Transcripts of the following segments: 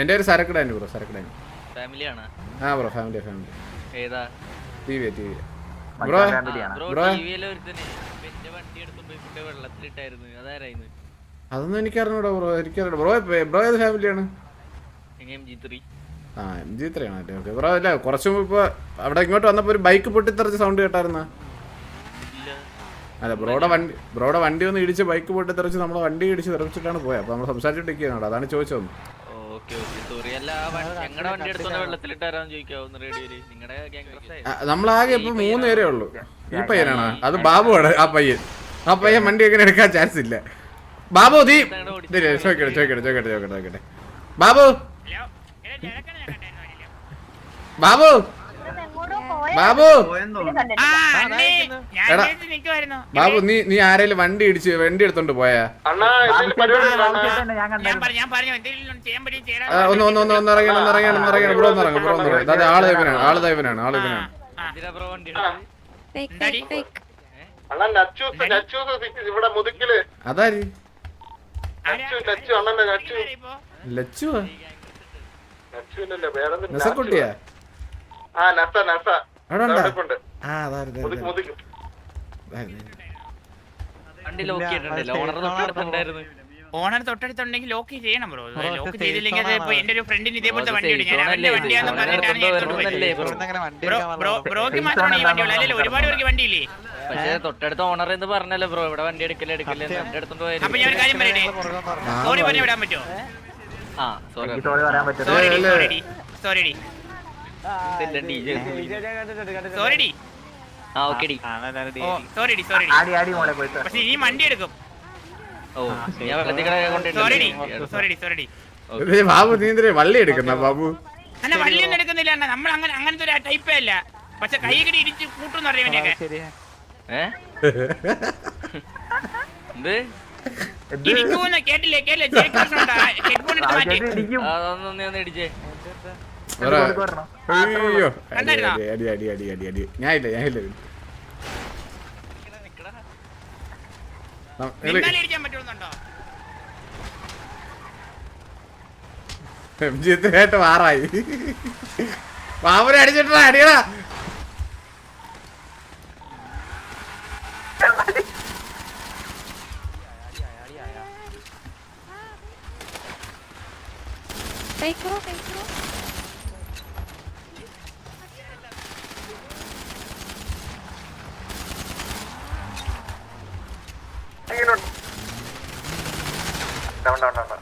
എന്റെ ഒരു സരക്കടാനി ബ്രോ സരക്കടാനി ഫാമിലിയാണ്? ആ ബ്രോ ഫാമിലി ഫാമിലി ഏതാ? T V T V bro? Bro bro. ടിവിയിലെ ഒരുത്തനെ എന്റെ വണ്ടി എടുത്തുകൊണ്ട് പോയി കൊണ്ട് വെള്ളത്തിലിട്ടായിരുന്നു. അതാരായിരുന്നു? അതൊന്നും എനിക്കറിഞ്ഞൂടാ ബ്രോ എനിക്കറിഞ്ഞൂടാ. ബ്രോ ബ്രോ ഏത് ഫാമിലിയാണ്? ആ എം ജി ത്രീയാണ് ഓക്കേ ഓക്കെ ബ്രോ അല്ല കുറച്ച് മുമ്പ് ഇപ്പോൾ അവിടെ ഇങ്ങോട്ട് വന്നപ്പോൾ ഒരു ബൈക്ക് പൊട്ടിത്തെറിച്ച് സൗണ്ട് കേട്ടായിരുന്ന? ഇല്ല. അല്ല ബ്രോയുടെ വണ്ടി ബ്രോയുടെ വണ്ടി ഒന്ന് ഇടിച്ച് ബൈക്ക് പൊട്ടിത്തെറിച്ച് നമ്മളെ വണ്ടി ഇടിച്ച് തെറിച്ചിട്ടാണ് പോയത് അപ്പോൾ നമ്മൾ സംസാരിച്ചിട്ടിരിക്കുകയാണ് അതാണ് ചോദിച്ചത്. ഞങ്ങളുടെ വണ്ടി എടുത്തോണ്ട് ചോദിക്കാവുന്ന റേഡിയോയിൽ നിങ്ങളുടെ നമ്മളാകെ ഇപ്പൊ മൂന്ന് പേരേ ഉള്ളൂ ഈ പയ്യനാണ്. അത് ബാബു ആണ് ആ പയ്യൻ. ആ പയ്യൻ വണ്ടി എങ്ങനെ എടുക്കാൻ ചാൻസ് ഇല്ല. ബാബു നീ ഇതില്ലേ, ചോദിക്കട്ടെ ചോദിക്കട്ടെ ചോദിക്കട്ടെ ചോദിക്കട്ടെ ചോദിക്കട്ടെ. ബാബു. ബാബു. ബാബു! ആ, അണ്ണേ, ഞാൻ എടാ. കേട്ട് നിക്കുവായിരുന്നു. ബാബു നീ നീ ആരെങ്കിലും വണ്ടി ഇടിച്ച് വണ്ടി എടുത്തോണ്ട് പോയാ? ഞാൻ പറഞ്ഞു ഞാൻ പറഞ്ഞു എന്തെങ്കിലും ചെയ്യാൻ പറ്റി ചെയ്യണം ആ, ഒന്ന് ഒന്ന് ഒന്ന് ഒന്ന് ഇറങ്ങണം ഒന്ന് ഇറങ്ങണം ഒന്ന് ഇറങ്ങണം. ഇവിടെ ഒന്ന് ഇവിടെ ഒന്ന് ഇറങ്ങും. അതെ ആൾ ദൈവനാണ് ആൾ ദൈവനാണ് ആൾ ദൈവനാണ് എന്തിനാ ബ്രോ വണ്ടി എടുത്തത്? Fake, എന്താടി? fake, fake. അണ്ണാ നച്ചൂസ് നച്ചൂസ് ഇവിടെ മുതുക്കിൽ. അതാര്? നച്ചു നച്ചു അണ്ണന്റെ നച്ചു. ഇപ്പോ? ലച്ചുവാ? നച്ചുവിനല്ലേ വേറെ നെസക്കുട്ടിയാ ആ നസ നസ അവിടെ ഉണ്ടാ? ആ വണ്ടി ചെയ്തിട്ടുണ്ടല്ലോ? ഓണർ തൊട്ടടുത്തുണ്ടെങ്കിൽ ലോക്ക് ചെയ്യണം ബ്രോ ലോക്ക് ചെയ്തില്ലെങ്കിൽ അത് ഇപ്പൊ. എന്റെ ഒരു ഫ്രണ്ടിന് ഇതേപോലത്തെ വണ്ടി ഉണ്ട്. ഞാൻ അവന്റെ വണ്ടിയാന്ന്? പറഞ്ഞിട്ടാണ് ഞാൻ എടുത്തോണ്ട് പോയത് ബ്രോ? വണ്ടി ബ്രോ ബ്രോ ബ്രോക്ക് മാത്രമാണ് ഈ വണ്ടിയുള്ളൂ അല്ലെങ്കിൽ ഒരുപാട് പേർക്ക് വണ്ടിയില്ലേ പക്ഷേ തൊട്ടടുത്ത ഓണർ എന്ന് പറഞ്ഞല്ലോ ബ്രോ ഇവിടെ വണ്ടി എടുക്കൽ എടുക്കൽ എന്റെ അടുത്തോണ്ട് അപ്പൊ ഞാൻ ഒരു കാര്യം പറയട്ടെ? സോറി പറഞ്ഞു വിടാൻ പറ്റുമോ? ആ സോറി സോറി ഡി ഇല്ല. സോറി സോറി സോറി ഡി ആ ഓക്കെ ഡി. ഡി- സോറി ഡി. സോറി പോയിട്ട് പക്ഷേ ഈ വണ്ടി എടുക്കും. ഓ ഞാൻ സോറി ഡി സോറി ഡി സോറി ഡി. ബാബു നീ വള്ളി എടുക്കുന്ന ബാബു? അല്ല വള്ളിയൊന്നും എടുക്കുന്നില്ല അണ്ണ. നമ്മൾ അങ്ങനെ അങ്ങനത്തെ ഒരു ടൈപ്പേ അല്ല. പക്ഷെ കൈ കടി ഇടിച്ച് കൂട്ടുന്ന് അറിയാൻ ശരിയാ ഏ? എന്ത്? ഇരിക്കൂന്ന് കേട്ടില്ലേ കേട്ടില്ലേ? ഹെഡ്ഫോൺ എടുത്ത് മാറ്റി. അതൊന്നും ഒന്ന് ഇടിച്ചേ. അയ്യോ അടി? അടി അടി അടി അടി അടി അടി. ഞാൻ ഇല്ല ഞാൻ ഇല്ല. ന- നിങ്ങൾ നിന്നാലേ ഇടിക്കാൻ പറ്റുന്നുണ്ടോ എം ജി ആയിട്ട് മാറായി ബാബുനെ അടിച്ചിട്ടാ അടിയടാ Fake bro, fake bro. Down down down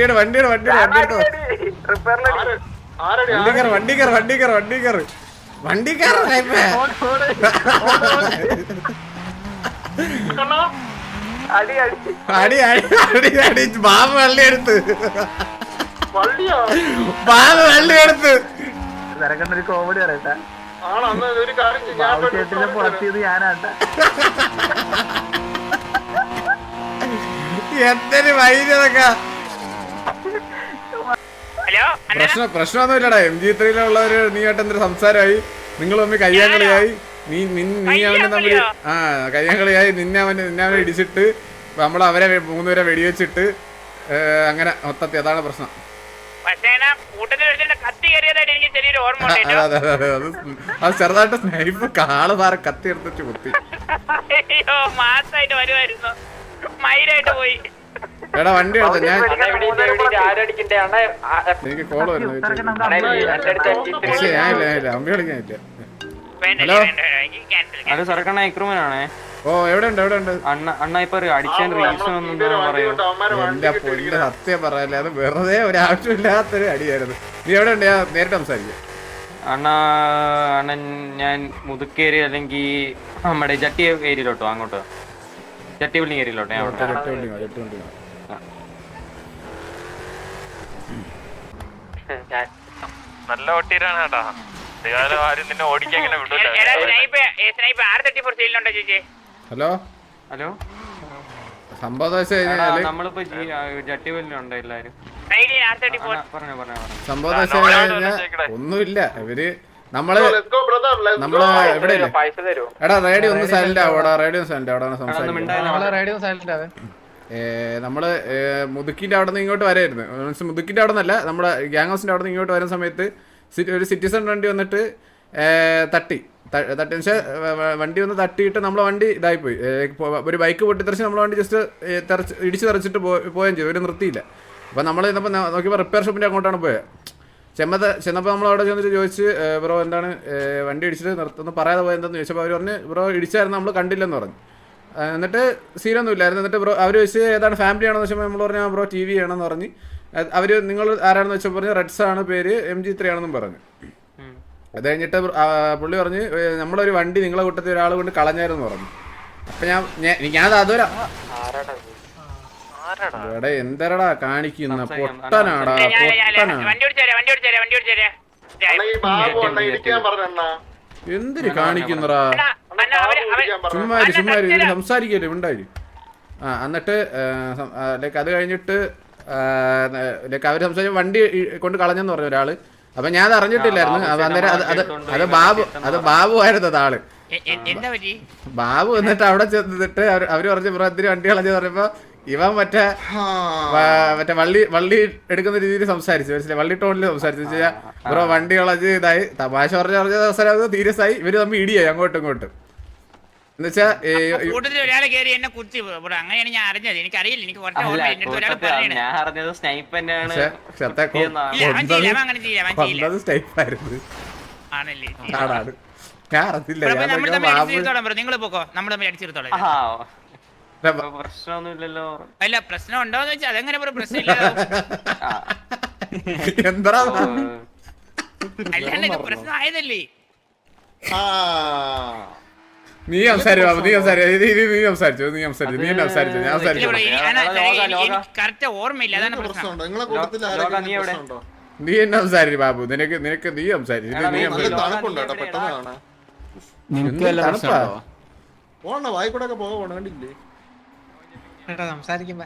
വണ്ടിയുടെ വണ്ടിയുടെ വണ്ടിയുടെ വണ്ടിയാണ് എടുത്തോ ആരടി വണ്ടി കയറ് വണ്ടി കയറ് വണ്ടി കയറ് വണ്ടി കയറ്. വണ്ടി കയറ് ടൈപ്പേ. അടി അടി. ബാബു വള്ളി എടുത്ത്. ബാബ വള്ളി എടുത്ത്. ഒരു കോമഡി പറയട്ടെ പുറത്തിയത് ഞാനാട്ട എന്തൊരു വൈദ്യതൊക്കെ ഹലോ പ്രശ്നമൊന്നും പ്രശ്നം പ്രശ്നമൊന്നുമില്ലടാ. എം ജി ത്രീയിലുള്ളവര് നീയായിട്ട് എന്തൊരു സംസാരമായി? നിങ്ങൾ തമ്മിൽ കയ്യാങ്കളിയായി. നീ നീ അവനെ തമ്മിൽ ആ കയ്യാങ്കളിയായി. നിന്നെ അവന് നിന്നെ അവനെ ഇടിച്ചിട്ട് നമ്മൾ അവരെ മൂന്നുപേരെ വെടിവെച്ചിട്ട് അങ്ങനെ മൊത്തത്തിൽ അതാണ് പ്രശ്നം. അതെ ചെറുതായിട്ട് സ്നൈപ്പ് കാൾ സാറ് കത്തി എടുത്തിട്ട് കുത്തി. മാസായിട്ട് വരുമായിരുന്നു മയിലായിട്ട് പോയി. എടാ വണ്ടി എടുത്ത ഞാൻ എനിക്ക് കോൾ വരുന്നു പക്ഷേ ഞാനില്ല ഞാനില്ല അമ്പി കളിക്കാനില്ല വേണ്ട ഹലോ? വേണ്ട എനിക്ക് ക്യാൻസൽ അത് സർക്കണ്ണ ഇക്രൂമനാണേ ഓ എവിടെ ഉണ്ട് എവിടെ ഉണ്ട് അണ്ണ അണ്ണ ഇപ്പൊ അടിച്ചാൻ റീസൺ ഒന്നും പറയൂ. എന്റെ പൊന്നിന്റെ സത്യം പറയല്ലേ അത് വെറുതെ ഒരു ആവശ്യമില്ലാത്തൊരു അടിയായിരുന്നു. നീ എവിടെ ഉണ്ട് ഞാൻ നേരിട്ട് സംസാരിക്കാം. അണ്ണ അണ്ണൻ ഞാൻ മുതുക്കേരി അല്ലെങ്കിൽ നമ്മുടെ ജട്ടി ഏരിയയിലോട്ടോ അങ്ങോട്ടോ. ജട്ടി ബിൽഡിംഗ് ഏരിയയിലോട്ടോ ഞാൻ അവിടെ എട്ട് വണ്ടി വാ, എട്ട് വണ്ടി വാ. നല്ല ഓട്ടീരാണ് കേട്ടാ. ഇതുകാലം ആരും നിന്നെ ഓടിക്കാൻ ഇങ്ങനെ ഹലോ? ഹലോ? സംഭവം നമ്മളിപ്പോ എല്ലാരും? സംഭവം ഒന്നുമില്ല. ഇവർ നമ്മൾ ലെറ്റ്സ് ഗോ ബ്രദർ ലെറ്റ്സ് നമ്മൾ തരൂ എടാ റേഡിയോ ഒന്ന് സൈലന്റ് ആവോടാ റേഡിയോ സൈലന്റ് ആവടാ അതൊന്നും നമ്മൾ മുതുക്കിന്റെ അവിടെ നിന്ന് ഇങ്ങോട്ട് വരായിരുന്നു. മീൻസ് മുതുക്കിന്റെ അവിടെ നിന്നല്ല നമ്മുടെ ഗ്യാങ് ഹൗസിന്റെ അവിടെ നിന്ന് ഇങ്ങോട്ട് വരുന്ന സമയത്ത് ഒരു സിറ്റിസൺ വണ്ടി വന്നിട്ട് തട്ടി. തട്ടി. വെച്ചാൽ വണ്ടി വന്ന് തട്ടിയിട്ട് നമ്മളെ വണ്ടി ഇതായി പോയി ഒരു ബൈക്ക് പൊട്ടിത്തെറിച്ച് നമ്മളെ വണ്ടി ജസ്റ്റ് തെറിച്ച് ഇടിച്ച് തെറിച്ചിട്ട് പോവുകയും ചെയ്തു. ഒരു നിർത്തിയില്ല. അപ്പോൾ നമ്മൾ ഇന്നപ്പോൾ നോക്കിയപ്പോൾ റിപ്പയർ ഷോപ്പിന്റെ അങ്ങോട്ടാണ് പോയത് ചെമ്മത്തെ ചെന്നപ്പോൾ നമ്മൾ അവിടെ ചെന്നിട്ട് ചോദിച്ച് ബ്രോ എന്താണ് വണ്ടി ഇടിച്ചിട്ട് നിർത്തുന്നു പറയാതെ പോയെന്തെന്ന് ചോദിച്ചപ്പോൾ അവർ പറഞ്ഞ് ബ്രോ ഇടിച്ചായിരുന്നു നമ്മൾ കണ്ടില്ലെന്ന് പറഞ്ഞു. എന്നിട്ട് സീനൊന്നും ഇല്ലായിരുന്നു. എന്നിട്ട് ബ്രോ അവർ വെച്ച് ഏതാണ് ഫാമിലി ആണെന്ന് വെച്ചപ്പോൾ നമ്മൾ പറഞ്ഞു ബ്രോ ടി വി ആണെന്ന് പറഞ്ഞ്. അവർ നിങ്ങൾ ആരാണെന്ന് വെച്ചപ്പോൾ പറഞ്ഞു റെഡ്സ് ആണ് പേര് എം ജി ത്രീ ആണെന്നും പറഞ്ഞു. അത് കഴിഞ്ഞിട്ട് പുള്ളി പറഞ്ഞ് നമ്മളൊരു വണ്ടി നിങ്ങളെ കൂട്ടത്തിൽ ഒരാൾ കൊണ്ട് കളഞ്ഞായിരുന്നു പറഞ്ഞു. അപ്പം ഞാൻ ഞാൻ ഞാൻ അതൊരു എടാ എന്തരടാ കാണിക്കുന്ന? പൊട്ടനാടാ പൊട്ടനാ. എന്തിന് കാണിക്കുന്നറാ? ചുമ്മാര് അവർ അവർ ഇരിക്കാൻ പറഞ്ഞു ചുമ്മാ ഇരി, ചുമ്മാ ഇരി, ഇത് സംസാരിക്കല്ലേ ഉണ്ടായി ആ എന്നിട്ട് ലൈക്ക് അത് കഴിഞ്ഞിട്ട് ലൈക്ക് അവർ സംസാരിച്ച വണ്ടി കൊണ്ട് കളഞ്ഞെന്ന് പറഞ്ഞു ഒരാൾ. അപ്പൊ ഞാൻ അത് അറിഞ്ഞിട്ടില്ലായിരുന്നു. അപ്പൊ അന്നേരം അത് അത് അത് ബാബു അത് ബാബു ആയിരുന്നു അത് ആൾ. എ- എ- എന്താ പറ്റി? ബാബു എന്നിട്ട് അവിടെ ചെന്നിട്ട് അവർ പറഞ്ഞ പറഞ്ഞു ബ്രോ എന്തിന് വണ്ടി കളഞ്ഞെന്ന് പറഞ്ഞപ്പോ ഇവൻ മറ്റേ മറ്റേ വള്ളി വള്ളി എടുക്കുന്ന രീതിയിൽ സംസാരിച്ചു. മനസ്സിലായി? വള്ളി ടോണിൽ സംസാരിച്ചു. വെച്ചാൽ ബ്രോ വണ്ടി വളച്ച് ഇതായി. തമാശ പറഞ്ഞ പറഞ്ഞ അവസരം സീരിയസ് ആയി ഇവർ തമ്മിൽ ഇടിയായി അങ്ങോട്ടും ഇങ്ങോട്ടും. എന്നുവെച്ചാ ഈ ഈ- കൂട്ടത്തിൽ ഒരാളെ കേറി എന്നെ കുത്തി. ബ്രോ അങ്ങനെയാണ് ഞാൻ അറിഞ്ഞത്. എനിക്ക് അറിയില്ല എനിക്ക് അറിഞ്ഞില്ല. നിങ്ങൾ പോക്കോ. നമ്മൾ അടിച്ചിരുത്തോളാം പ്രശ്നമൊന്നുമില്ലല്ലോ. അല്ല പ്രശ്നം ഉണ്ടോന്ന് വെച്ചാൽ അതെങ്ങനെ പ്രശ്നമില്ല? എന്താ? അല്ലാണ്ട് പ്രശ്നം ആയതല്ലേ നീ സംസാരിച്ചു ബാബു നീ സംസാരിച്ചു. നീ സംസാരിച്ചു നീ സംസാരിച്ചു നീ എന്നെ സംസാരിച്ചു ഞാൻ സംസാരിച്ചു. ഓർമ്മയില്ല അതാണ് പ്രശ്നം. നീ എന്നെ സംസാരിച്ചു ബാബു. നിനക്ക് നിനക്ക് നീ സംസാരിച്ചു. നീ സംസാരിച്ചു. തണുപ്പാ? പോണ? വായിക്കൂടെ ഒക്കെ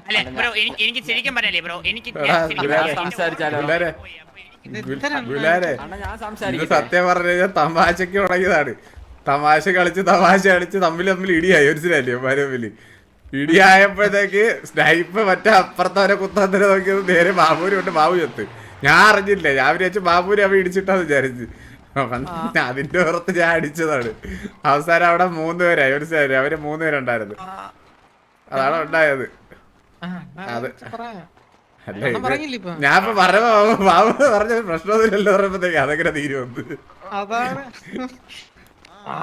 അല്ല ബ്രോ എനിക്ക് എനിക്ക് ശരിക്കും പറഞ്ഞല്ലേ ബ്രോ എനിക്ക് ഇത് സത്യം പറഞ്ഞു കഴിഞ്ഞാൽ തമാശക്ക് തുടങ്ങിയതാണ്. തമാശ കളിച്ച് തമാശ കളിച്ച് തമ്മിൽ തമ്മിൽ ഇടിയായി ഒരു അവന്മാര് തമ്മിൽ ഇടിയായപ്പോഴത്തേക്ക് സ്നൈപ്പ് മറ്റേ അപ്പുറത്തവരെ കുത്താന്തര നോക്കിയത് നേരെ ബാബുവിന് കൊണ്ട് ബാബു ചത്ത്. ഞാൻ അറിഞ്ഞില്ല ഞാൻ വിചാരിച്ചു ബാബുവിനെ അവ ഇടിച്ചിട്ടാന്ന് വിചാരിച്ച്. അതിന്റെ പുറത്ത് ഞാൻ അടിച്ചതാണ്. അവസാനം അവിടെ മൂന്നുപേരായി പേരായി മനസ്സിലായില്ലേ അവർ മൂന്ന് പേരുണ്ടായിരുന്നു. അതാണ് ഉണ്ടായത്. അത്. ഞാൻ ഇപ്പൊ പറഞ്ഞ ബാബു പറഞ്ഞ പ്രശ്നമൊന്നുമില്ലല്ലോ പറഞ്ഞപ്പോഴത്തേക്ക് അതെങ്ങനെ തീരുമെന്ന്. ആ,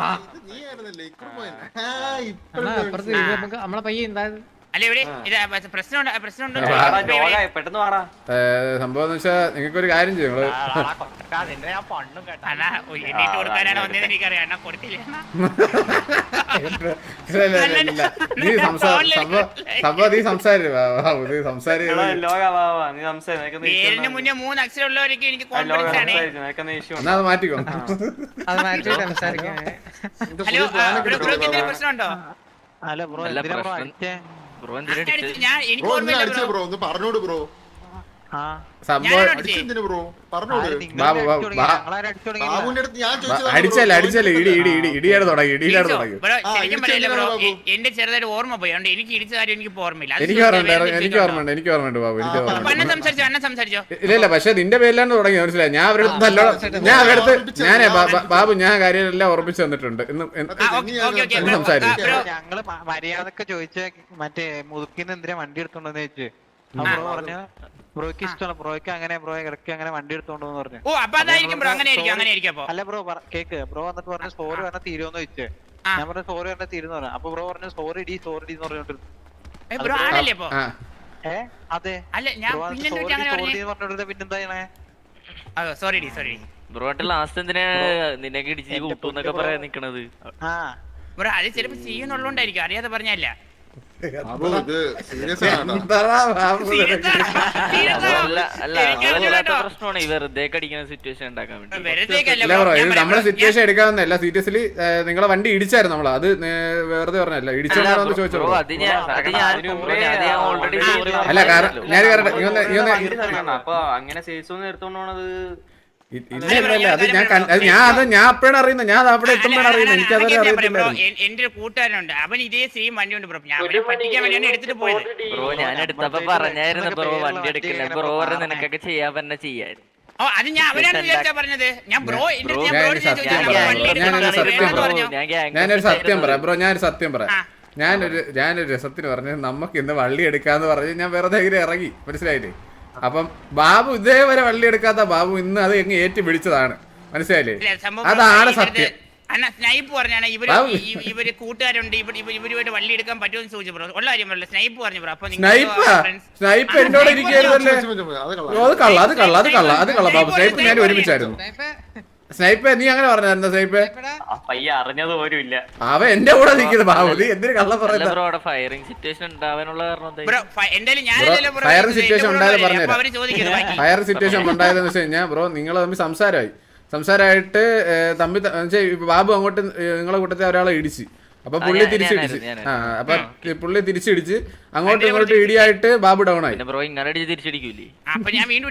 നമ്മളെ പയ്യ എന്തായത് അല്ല ഇവിടെ ഇത് പ്രശ്നം പ്രശ്നം ഉണ്ടോ പെട്ടെന്ന് വാടാ. ഏ, സംഭവം എന്ന് വെച്ചാൽ നിങ്ങൾക്ക് ഒരു കാര്യം ചെയ്യും. നീ സംഭവം നീ സംസാരിച്ചു നീ സംസാരി എടാ, ലോക വാ വാ നീ സംസാരിച്ചു നിനക്ക് പേരിന് മുന്നേ മൂന്ന് അക്ഷരം ഉള്ളവരൊക്കെ എനിക്ക് ലോക ആണ്. സംസാരിച്ചു നിനക്ക് ഇഷ്യൂ എന്നാ അത് മാറ്റിക്കോ. Hello bro. പ്രശ്നമുണ്ടോ? ഹലോ ബ്രോ അല്ല, എന്തിനാ ബ്രോ അടിച്ചേ? ബ്രോ എന്തിനാ ബ്രോ ഒന്ന് പറഞ്ഞോട് ബ്രോ. അടിച്ചല്ലേ അടിച്ചല്ലേ ഇടി ഇടി ഇടി ഇടിയാണ് തുടങ്ങി എന്റെ ചെറുതായിട്ട് ഓർമ്മ പോയി. അതുകൊണ്ട് എനിക്ക് ഇടിച്ച കാര്യം എനിക്ക് ഓർമ്മയില്ല. എനിക്ക് ഓർമ്മയുണ്ട് എനിക്ക് ഓർമ്മയുണ്ട് എനിക്ക് ഓർമ്മയുണ്ട് ബാബു എനിക്ക് ഓർമ്മയുണ്ട്. സംസാരിച്ചോ? സംസാരിച്ചോ? ഇല്ല ഇല്ല പക്ഷെ നിന്റെ പേരിലാണ് തുടങ്ങി മനസ്സിലായി? ഞാൻ അവരുടെ അടുത്ത് നല്ലോണം ഞാൻ അവരുടെ അടുത്ത് ഞാനേ ബാബു ഞാൻ കാര്യമെല്ലാം ഓർമ്മിച്ചു തന്നിട്ടുണ്ട്. ഇന്ന് ബ്രോ. ഞങ്ങൾ മര്യാദയ്ക്ക് ചോദിച്ച മറ്റേ മുതുക്കിന്ന് എന്തിനാ വണ്ടി എടുത്തോണ്ടെന്ന് ചോദിച്ചു? ബ്രോയ്ക്ക് ഇഷ്ടമല്ല. ബ്രോയ്ക്ക് അങ്ങനെ ബ്രോ ഇടയ്ക്ക് അങ്ങനെ വണ്ടി എടുത്തോണ്ടെന്ന് പറഞ്ഞു. ഓ അപ്പൊ അതായിരിക്കും ബ്രോ അങ്ങനെ ആയിരിക്കും അങ്ങനെ ആയിരിക്കും അപ്പൊ. അല്ല ബ്രോ കേക്ക്. ബ്രോ വന്നിട്ട് പറഞ്ഞു സോറി പറഞ്ഞാൽ തീരുമെന്ന് വെച്ചേ. ഞാൻ പറഞ്ഞു സോറി പറഞ്ഞാൽ തീരുന്നു പറഞ്ഞു. അപ്പൊ ബ്രോ പറഞ്ഞു സോറി ഡി സോറി ഡി എന്ന് പറഞ്ഞോണ്ടിരുന്നു ബ്രോ ആണല്ലേ ഇപ്പൊ? ആ. ഏ? അതെ. അല്ല ഞാൻ പറഞ്ഞു പറഞ്ഞോണ്ടിരുന്ന പിന്നെന്താ ചെയ്യണേ? സോറി ഡി സോറി ബ്രോ ലാസ്റ്റ് എന്തിനാ നിന്നെ ഇടിച്ച് കൂട്ടുന്നൊക്കെ പറയാൻ. നിക്കണത്? ആ. ബ്രോ അത് ചിലപ്പോ ചെയ്യുന്നുള്ളതുകൊണ്ടായിരിക്കും അറിയാതെ പറഞ്ഞല്ല. പ്രശ്നമാണ് ഈ വെറുതെ കടിക്കുന്ന സിറ്റുവേഷൻ ഉണ്ടാക്കാൻ വേണ്ടി. വെറുതേക്കല്ല ബ്രോ ഇത് പറയാം സിറ്റുവേഷൻ എടുക്കാവുന്നല്ല സീരിയസ്ലി നിങ്ങളെ വണ്ടി ഇടിച്ചായിരുന്നു നമ്മൾ. അത് വെറുതെ പറഞ്ഞല്ല ഇടിച്ചോന്ന് ചോദിച്ചു അല്ല കാരണം ഞാൻ. അപ്പൊ അങ്ങനെ ഇല്ല ഇല്ല ഇല്ല അത് ഞാൻ കണ്ട- അത് ഞാൻ അത് ഞാൻ അപ്പോഴാണ് അറിയുന്നത്. ഞാൻ അത് അവിടെ എത്തുമ്പോഴാണ് അറിയുന്നത്. എനിക്ക് അറിയത്തില്ലായിരുന്നു എന്റെ ഒരു കൂട്ടുകാരനുണ്ട്. അവൻ ഇതേ സെയിം വണ്ടി ഉണ്ട് ബ്രോ ഞാൻ അവനെ പറ്റിക്കാൻ വേണ്ടിയാണ് എടുത്തിട്ട് പോയത്. ബ്രോ ഞാൻ എടുത്തപ്പോ പറഞ്ഞായിരുന്നു ബ്രോ വണ്ടി എടുക്കില്ല. ബ്രോ പറഞ്ഞ നിനക്കൊക്കെ ചെയ്യാൻ തന്നെ ചെയ്യായിരുന്നു. ഓ അത് ഞാൻ അവനാണ് വിചാരിച്ചാ പറഞ്ഞത്? ഞാൻ ബ്രോ എന്റെ അടുത്ത് ഞാൻ ബ്രോ ഒരു സത്യം പറയാം. വണ്ടി എടുക്കാൻ ഞാനൊരു സത്യം വേണമെന്ന് പറഞ്ഞു. ഞാൻ ഞാനൊരു സത്യം പറയാം. ബ്രോ. ഞാനൊരു സത്യം പറയാം. ആ. ഞാനൊരു ഞാനൊരു രസത്തിന് പറഞ്ഞു നമുക്ക് ഇന്ന് വള്ളി എടുക്കാന്ന് പറഞ്ഞ് ഞാൻ വെറുതെ ഇങ്ങനെ ഇറങ്ങി. മനസ്സിലായില്ലേ? അപ്പം ബാബു ഇതേവരെ വള്ളി എടുക്കാത്ത ബാബു ഇന്ന് അത് എങ്ങ് ഏറ്റു പിടിച്ചതാണ്. മനസ്സിലായില്ലേ? അതാണ് സത്യം. അണ്ണാ സ്നൈപ്പ് പറഞ്ഞാണ് ഇവർ ഇവർ കൂട്ടുകാരുണ്ട് ഇവർ ഇവർ ഇവരുമായിട്ട് വള്ളി എടുക്കാൻ പറ്റുമെന്ന് ചോദിച്ചു ബ്രോ. ഉള്ള കാര്യം പറയല്ല സ്നൈപ്പ് പറഞ്ഞു ബ്രോ. അപ്പൊ സ്നൈപ്പ്? സ്നൈപ്പ് എന്നോട് ഇരിക്കരുതല്ലേ അത് കൊള്ളാം. ഓ, അത് കള്ള അത് കള്ള അത് കള്ള അത് കള്ള ബാബു. സ്നൈപ്പ് ഞാൻ ഒരുമിച്ചായിരുന്നു. സ്നൈപ്പ് നീ അങ്ങനെ പറഞ്ഞായിരുന്നു സ്നൈപ്പ് ആ പയ്യ അറിഞ്ഞത് പോലും ഇല്ല അവ എന്റെ കൂടെ നിൽക്കുന്നത് ബാബു. നീ എന്തിനു കള്ള പറയുന്നത് ബ്രോ അവിടെ ഫയറിംഗ് സിറ്റുവേഷൻ ഉണ്ടാവാനുള്ള കാരണം എന്താ ബ്രോ ഫ- ഞാൻ ബ്രോ, ഇതല്ലേ ബ്രോ fire ചോദിച്ചത്. ഉണ്ടായത് പറഞ്ഞുതരാം. അപ്പൊ അവർ ചോദിക്കുന്നത് ഫയർ സിറ്റുവേഷൻ ഉണ്ടായതെന്ന് വെച്ച് കഴിഞ്ഞാൽ ബ്രോ നിങ്ങൾ തമ്മിൽ സംസാരമായി. സംസാരമായിട്ട് തമ്മിൽ ബാബു അങ്ങോട്ട് നിങ്ങളെ കൂട്ടത്തിൽ ഒരാളെ ഇടിച്ച്. അപ്പൊ പുള്ളി തിരിച്ചിടിച്ച് ആ അപ്പൊ പുള്ളി തിരിച്ചിടിച്ച് അങ്ങോട്ടും ഇങ്ങോട്ടും ഇടിയായിട്ട് ബാബു ഡൗൺ ആയി ബ്രോ ഇങ്ങനെ തിരിച്ചടിക്കൂലേ അപ്പൊ ഞാൻ വീണ്ടും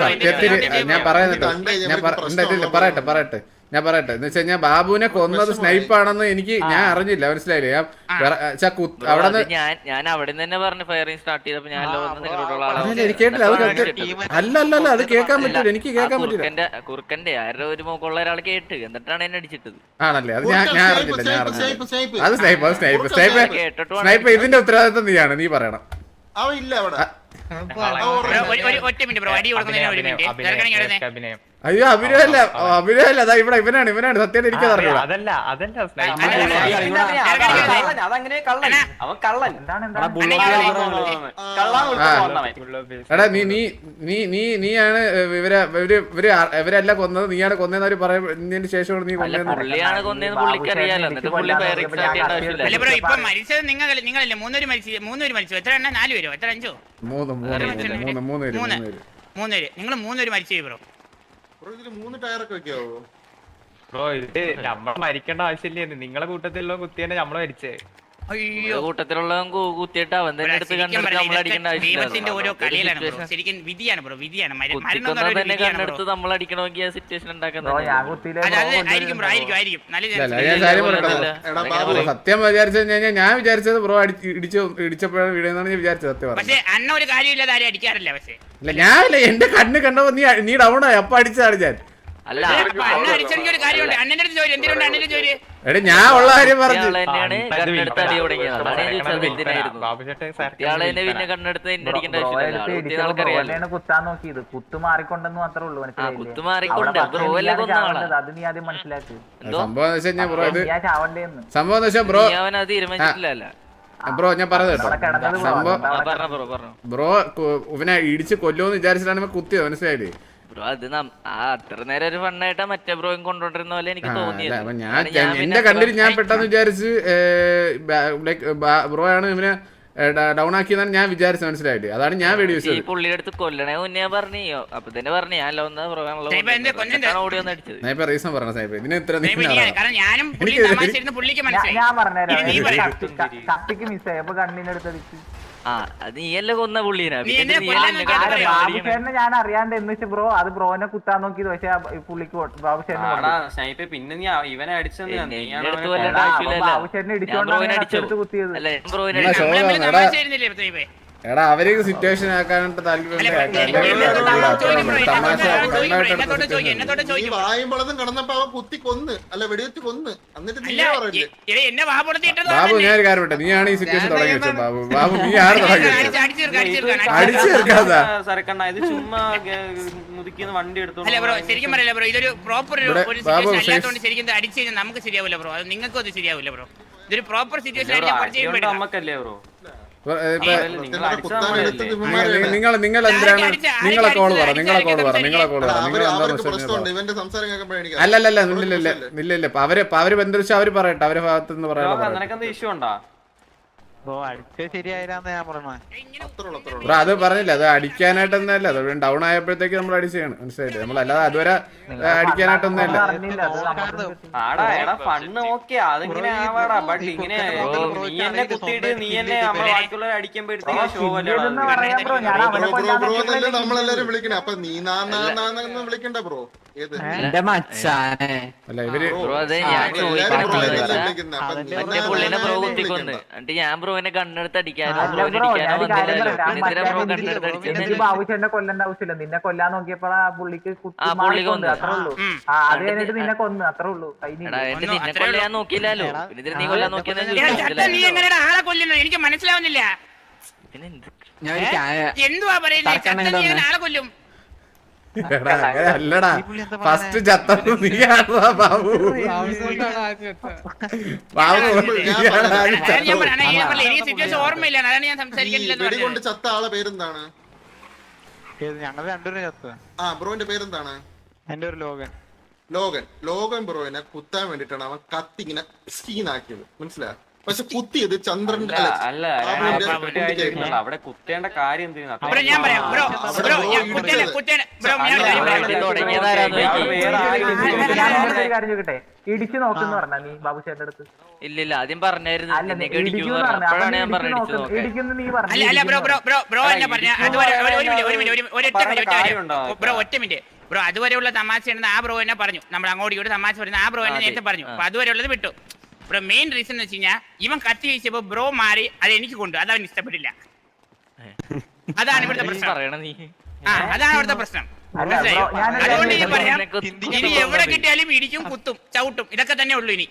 സത്യത്തിൽ ഞാൻ കണ്ട് ഞാൻ പറയട്ടെ പറയട്ടെ ഞാൻ പറയട്ടെ എന്ന് വെച്ച് കഴിഞ്ഞാൽ ബാബുവിനെ കൊന്നത്. സ്നൈപ്പാണെന്ന് എനിക്ക് ഞാൻ അറിഞ്ഞില്ല മനസ്സിലായില്ലേ? അവിടെ ഞാൻ ഞാൻ അവിടെ തന്നെ പറഞ്ഞു ഫയറിംഗ് സ്റ്റാർട്ട് ചെയ്തപ്പോ ഞാൻ കേട്ടില്ല അത് അല്ല അല്ല അല്ല അത് കേൾക്കാൻ പറ്റില്ല എനിക്ക് കേൾക്കാൻ പറ്റില്ല. കുറുക്കന്റെ ആരുടെ ഒരു ഒരാൾ കേട്ട് എന്നിട്ടാണ് എന്നെ അടിച്ചിട്ടത്. ആണല്ലേ അത് ഞാൻ ഞാൻ അറിഞ്ഞില്ല ഞാൻ അറിഞ്ഞില്ല. അത് സ്നൈപ്പ് അത് സ്നൈപ്പ് സ്നൈപ്പ് സ്നൈപ്പ്. ഇതിന്റെ ഉത്തരവാദിത്വം നീയാണ് നീ പറയണം. അവൻ ഇല്ല അവിടെ. ഒരു- ഒരു- ഒറ്റ മിനിറ്റ് ബ്രോ അടി കൊടുക്കുന്നതിന് ഒരു മിനിറ്റ്. അയ്യോ അഭിനയല്ല അഭിനയല്ല അതാ ഇവിടെ ഇവനാണ് ഇവനാണ് സത്യം എനിക്ക് അറിയില്ല. അതല്ല അതല്ല അല്ല, സ്നൈപ്പ് അല്ല, അല്ല. അതങ്ങനെ കള്ളൻ. അവൻ കള്ളൻ. എന്താണ് എടാ, നീ നീ നീ നീ നീയാണ് ഇവരെ ഇവർ ഇവർ ഇവരല്ല കൊന്നത് നീയാണ് കൊന്നതെന്ന് അവർ പറയുന്നതിന് ശേഷമാണ് നീ ഇപ്പൊ മരിച്ചത് നിങ്ങൾ നിങ്ങളല്ലേ? മൂന്നുപേര് മരിച്ചു മൂന്നുപേര് മരിച്ചു. എത്ര എണ്ണ? നാല് പേരോ? എത്ര അഞ്ചോ? മൂന്ന് മൂന്ന് മൂന്ന് മൂന്ന് മൂന്ന്. മൂന്ന് മൂന്നുപേര് നിങ്ങൾ മൂന്നുപേര് മരിച്ചു ബ്രോ. ബ്രോ, ഇത് നമ്മൾ മരിക്കേണ്ട ആവശ്യമില്ലായിരുന്നു നിങ്ങളെ കൂട്ടത്തിലുള്ള കുത്തിയെന്നെ നമ്മൾ നമ്മളെ മരിച്ചേ. കുത്തിയിട്ട് അവൻ തന്നെ എടുത്ത് കണ്ടെടുത്ത് നമ്മൾ അടിക്കേണ്ട ഇതൊക്കെ ഓരോ കളിയിലാണ് ബ്രോ. ശരിക്കും വിധിയാണ് വിധിയാണ്. തന്നെ കണ്ടെടുത്ത് നമ്മൾ അടിക്കണമെങ്കിൽ ആ സിറ്റുവേഷൻ ഉണ്ടാക്കുന്നത് സത്യം വിചാരിച്ചു കഴിഞ്ഞാൽ ഞാൻ വിചാരിച്ചത് ബ്രോ അടിച്ച് ഇടിച്ചു ഇടിച്ചപ്പോഴാണ് വീഴുന്നതാണ് ഞാൻ വിചാരിച്ചത് സത്യം പറഞ്ഞു. പക്ഷെ അന്ന ഒരു കാര്യമില്ലാതെ ആരും അടിക്കാറില്ല പക്ഷേ. ഇല്ല ഞാനില്ല എന്റെ കണ്ണ് കണ്ടപ്പോ നീ നീ ഡൗൺ ആയി അപ്പൊ അടിച്ചതാണ് ഞാൻ. എടേ ഞാൻ ഉള്ള കാര്യം പറഞ്ഞു. പിന്നെ കണ്ണെടുത്ത് എന്നെ അടിക്കേണ്ട ആവശ്യമില്ല ആൾ കുത്തിയ ആൾക്കറിയാലോ കുത്താൻ നോക്കിയത്. കുത്തു മാറിക്കൊണ്ടെന്ന് മാത്രമേ ഉള്ളൂ മനസ്സിലായില്ലേ? സംഭവം ബ്രോ ഇത് ഞാൻ ചാവണ്ടേന്ന്. സംഭവം എന്ന് ബ്രോ നീ അവൻ അത് ബ്രോ ഞാൻ പറഞ്ഞു കേട്ടോ. സംഭവം ബ്രോ പറഞ്ഞു ബ്രോ ഇവനെ ഇടിച്ച് കൊല്ലോന്ന് വിചാരിച്ചിട്ടാണ് കുത്തിയത് മനസ്സിലായില്ലേ? ബ്രോ അത് നം- ആ അത്ര നേരം ഒരു ഫണ്ണായിട്ടാ മറ്റേ ബ്രോയും കൊണ്ടുകൊണ്ടിരുന്ന പോലെ എനിക്ക് തോന്നിയത്. ഞാൻ എന്റെ കണ്ടിൽ ഞാൻ പെട്ടെന്ന് വിചാരിച്ച് ലൈക്ക് ബ്രോ ആണ് ഇവനെ ഡൗൺ ആക്കിയെന്നാണ് ഞാൻ വിചാരിച്ചത് മനസ്സിലായിട്ട്. അതാണ് ഞാൻ വെടി ഈ വെച്ചത് പുള്ളിയുടെ അടുത്ത് കൊല്ലണേ മുന്നേ പറഞ്ഞു അപ്പൊ തന്നെ പറഞ്ഞു. ഞാൻ റീസൺ പറഞ്ഞ സാഹിബ് ഇതിന് ഇത്ര ഞാനും പുള്ളിക്ക് ഞാൻ മനസ്സിലായി. ഞാൻ പറഞ്ഞുതരാം. ഇനി നീ എനിക്ക് പറ. കത്തി- ക- മിസ്സായി അപ്പൊ കണ്ണിനെടുത്തടിച്ച് ഞാൻ അറിയാണ്ട് എന്ന് വെച്ചാൽ ബ്രോ അത് ബ്രോനെ കുത്താൻ നോക്കിയത് പക്ഷെ പുള്ളിക്ക് ബാബുശേരനെ പിന്നെ നീ ഇവനെ. ആവശ്യമില്ലല്ലോ. ബാബുശേരനെ ഞാൻ ഇടിച്ചോണ്ടാണ് കുത്തിയത്. എടാ. അവർ സിറ്റുവേഷൻ ആക്കാനായിട്ട് ബാബു ഞാൻ ഒരു കാര്യം വിട്ടെ നീയാണ് ഈ സിറ്റുവേഷൻ തുടങ്ങിയത് വെച്ചത് ബാബു? ബാബു നീ ആണ് തുടങ്ങി വെച്ചത്? അടിച്ച് അടിച്ച് തീർക്കാം, അടിച്ച് തീർക്കാം, അടിച്ച് അടിച്ച് തീർക്കാം. തീർക്കാതാ. ഇത് ചുമ്മാ മുതുക്കിന്ന് വണ്ടി എടുത്തോണ്ട് അല്ല ബ്രോ ശരിക്കും പറയല്ല ബ്രോ ഇതൊരു പ്രോപ്പർ ഒരു ഇവിടെ ഒരു ബാബു ശരിക്കും നമുക്ക് ശരിയാവില്ല ബ്രോ. അത് നിങ്ങൾക്കും അത് ശരിയാവില്ല ബ്രോ. ഇതൊരു പ്രോപ്പർ സിറ്റുവേഷൻ നമുക്കല്ലേ ബ്രോ? നിങ്ങൾ. നിങ്ങൾ നിങ്ങൾ എന്തിനാണ് നിങ്ങളെ കോൾ പറ നിങ്ങളെ കോൾ പറ നിങ്ങളെ കോൾ പറ നിങ്ങൾ ഇല്ലില്ല ഇല്ല ഇല്ല അവർ അവർ ബന്ധുവെച്ചാൽ അവർ പറയട്ടെ അവരെ ഭാഗത്ത് പറയാനുള്ള അത് പറഞ്ഞില്ല. അത് അടിക്കാനായിട്ടൊന്നല്ല അത് ഡൗൺ ആയപ്പോഴത്തേക്ക് നമ്മൾ അടിച്ചാണ് മനസ്സിലായില്ലേ? നമ്മൾ അല്ലാതെ അതുവരെ അടിക്കാനായിട്ടൊന്നല്ല നമ്മളെല്ലാരും വിളിക്കണേ. അപ്പൊ നീ നാ നാ നാ വിളിക്കണ്ട ബ്രോ. എന്റെ മച്ചാനെ അല്ല ഇവർ മറ്റേ പുള്ളിനെ ബ്രോ കുത്തിക്കൊന്ന് എന്നിട്ട് ഞാൻ ബ്രോനെ കണ്ണെടുത്ത് അടിക്കാനോ കണ്ണെടുത്ത് കൊല്ലേണ്ട ആവശ്യമില്ല. നിന്നെ കൊല്ലാൻ നോക്കിയപ്പോ ആ പുള്ളിക്ക് കുത്തി. അത്രേ ഉള്ളൂ. ആ അത് കഴിഞ്ഞിട്ട് നിന്നെ കൊന്നു. അത്രേ ഉള്ളൂ. നിന്നെ കൊല്ലാൻ നോക്കിയില്ലല്ലോ. പിന്നെ നീ കൊല്ലാൻ നോക്കിയെന്ന് എടാ, നീ ചോദിച്ചില്ല ആളെ കൊല്ലുന്നത് എനിക്ക് മനസ്സിലാവുന്നില്ല. പിന്നെ എന്ത്? ഞാൻ ഒരു കാ- എന്തുവാ പറയുന്നത് ആളെ കൊല്ലും? അല്ലടാ ഫസ്റ്റ് ചത്തത് നീയാണോ ബാബു? ബാബു കൊണ്ട് ചത്ത ആളെ പേരെന്താണ്? ഞങ്ങൾ രണ്ടുപേരും ചത്ത. ആ ബ്രോന്റെ പേരെന്താണ്? എന്റെ ഒരു ലോകൻ ലോകൻ ലോകൻ ബ്രോയിനെ കുത്താൻ വേണ്ടിട്ടാണ് അവൻ കത്തിങ്ങനെ സ്കീനാക്കിയത് മനസ്സിലായ? പക്ഷെ കുത്തിയത് ചന്ദ്രന്റെ അല്ല. അവിടെ കുത്തേണ്ട കാര്യം എന്തിനാ? ഇല്ല. ഇടിച്ചു നോക്കുന്നു പറഞ്ഞ നീ ബാബുശേന്റെ അടുത്ത്? ഇല്ലില്ല ആദ്യം പറഞ്ഞായിരുന്നു ഇടിക്കുന്നു അപ്പോഴാണ് ഞാൻ പറഞ്ഞത് നീ പറഞ്ഞു ബ്രോ ഒറ്റ മിനിറ്റ്. അതുവരെയുള്ള തമാശ ഉണ്ടെന്ന് ആ ബ്രോ എന്നെ പറഞ്ഞു. നമ്മൾ അങ്ങോട്ട് ഇവിടെ തമാശ പറഞ്ഞു ആ ബ്രോ എന്നെ നേരത്തെ പറഞ്ഞു. അപ്പൊ അതുവരെയുള്ളത് വിട്ടു. ബ്രോ മെയിൻ റീസൺ എന്ന് വെച്ച് കഴിഞ്ഞാൽ ഇവൻ കത്തി വെച്ചപ്പോ ബ്രോ മാറി അത് എനിക്ക് കൊണ്ടു അത് അവൻ ഇഷ്ടപ്പെട്ടില്ല. അതാണ് ഇവിടുത്തെ പ്രശ്നം. ആ അതാണ് ഇവിടുത്തെ പ്രശ്നം. അതുകൊണ്ട് ഇനി പറയാം ഇനി എവിടെ കിട്ടിയാലും ഇടിക്കും കുത്തും ചവിട്ടും ഇതൊക്കെ തന്നെ ഉള്ളു ഇനി.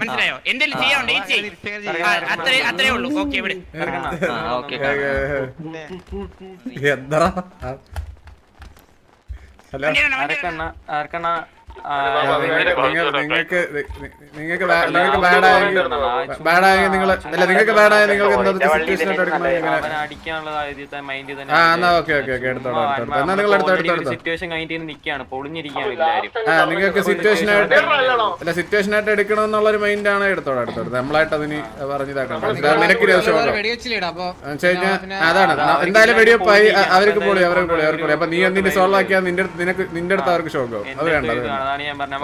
മനസ്സിലായോ? എന്തെങ്കിലും ചെയ്യാണ്ട് ചെയ്യും. അത്രേ അത്രേ ഉള്ളൂ. ഓക്കെ ഇവിടെ. എന്താ? ആർക്കണ്ണ ആർക്കണ്ണ നിങ്ങൾക്ക് നിങ്ങൾക്ക് നിങ്ങൾക്ക് ബാഡായെങ്കിൽ ബാഡായെങ്കിൽ നിങ്ങൾ അല്ല നിങ്ങൾക്ക് ബാഡായ നിങ്ങൾക്ക് എന്താ സിറ്റുവേഷൻ ആയിട്ട് എടുക്കുന്നത് എങ്ങനെ അവനെ അടിക്കാനുള്ള തന്നെ ആ എന്നാ ഓക്കെ ഓക്കെ ഓക്കെ എടുത്തോളാം എടുത്തോളാം എന്നാ നിങ്ങൾ എടുത്തോ എടുത്തോ എടുത്തോ. സിറ്റുവേഷൻ കഴിഞ്ഞിട്ട് നിൽക്കുകയാണ് പൊളിഞ്ഞിരിക്കുകയാണ് ആ നിങ്ങൾക്ക് സിറ്റുവേഷൻ ആയിട്ട് അല്ല സിറ്റുവേഷൻ ആയിട്ട് എടുക്കണമെന്നുള്ളൊരു മൈൻഡ് ആണ് എടുത്തോളാം എടുത്തോളാം നമ്മളായിട്ട് അതിന് പറഞ്ഞതാക്കണം. നിനക്ക് കഴിഞ്ഞാൽ അതാണ്. എന്തായാലും വെടിവെപ്പായി അവർക്ക് പൊളി അവർക്ക് പൊളി അവർക്ക് പൊളി. അപ്പൊ നീ എന്തിന്റെ സോൾവ് ആക്കിയാൽ നിന്റെ അടുത്ത് നിനക്ക് നിന്റെ അടുത്ത് അവർക്ക് ഷോക്ക് ആവും. അത് വേണ്ട അത് വേണ്ട. അതാണ് ഞാൻ പറഞ്ഞത്.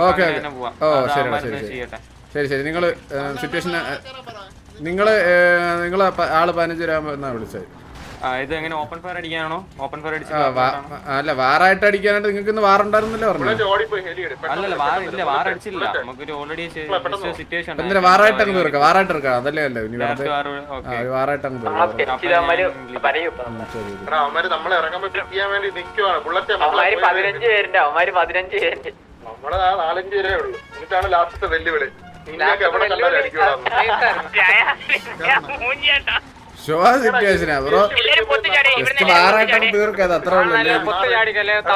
ശരി ശരി ചെയ്യട്ടെ. ശരി ശരി. നിങ്ങൾ സിറ്റുവേഷൻ നിങ്ങൾ നിങ്ങൾ ആൾ പതിനഞ്ച് രൂപ എന്നാ വിളിച്ചത്? ഇത് എങ്ങനെ ഓപ്പൺ ഫയർ അടിക്കാനാണോ? ഓപ്പൺ ഫയർ അടിച്ച് അല്ല വാറായിട്ട് അടിക്കാനായിട്ട് നിങ്ങൾക്ക് ഇന്ന് വാറുണ്ടായിരുന്നല്ലേ പറഞ്ഞു അല്ലല്ല വാർ ഇല്ല വാർ അടിച്ചില്ല. നമുക്കൊരു ഓൾറെഡി സിറ്റുവേഷൻ എന്തിനാ വാറായിട്ട് അങ്ങ് തീർക്കാം വാറായിട്ട് എടുക്കാം അതല്ലേ അല്ലേ ഇനി വെറുതെ വാറായിട്ട് അങ്ങ് തീർക്കാം നമ്മളെ ഇറങ്ങുമ്പോ പിക്ക് ചെയ്യാൻ വേണ്ടി നിൽക്കുവാണ് ബുള്ളറ്റ് പേരുണ്ട് അവന്മാര് പതിനഞ്ച് പേരുണ്ട്. നമ്മളെ ആ നാലഞ്ച് പേരേ ഉള്ളൂ. എന്നിട്ടാണ് ലാസ്റ്റത്തെ വെല്ലുവിളി. നിന്നെയൊക്കെ എവിടെ കണ്ടാലും ഷോ സിറ്റുവേഷനാ ബ്രോ. ജസ്റ്റ് അത്രേ ഉള്ളൂ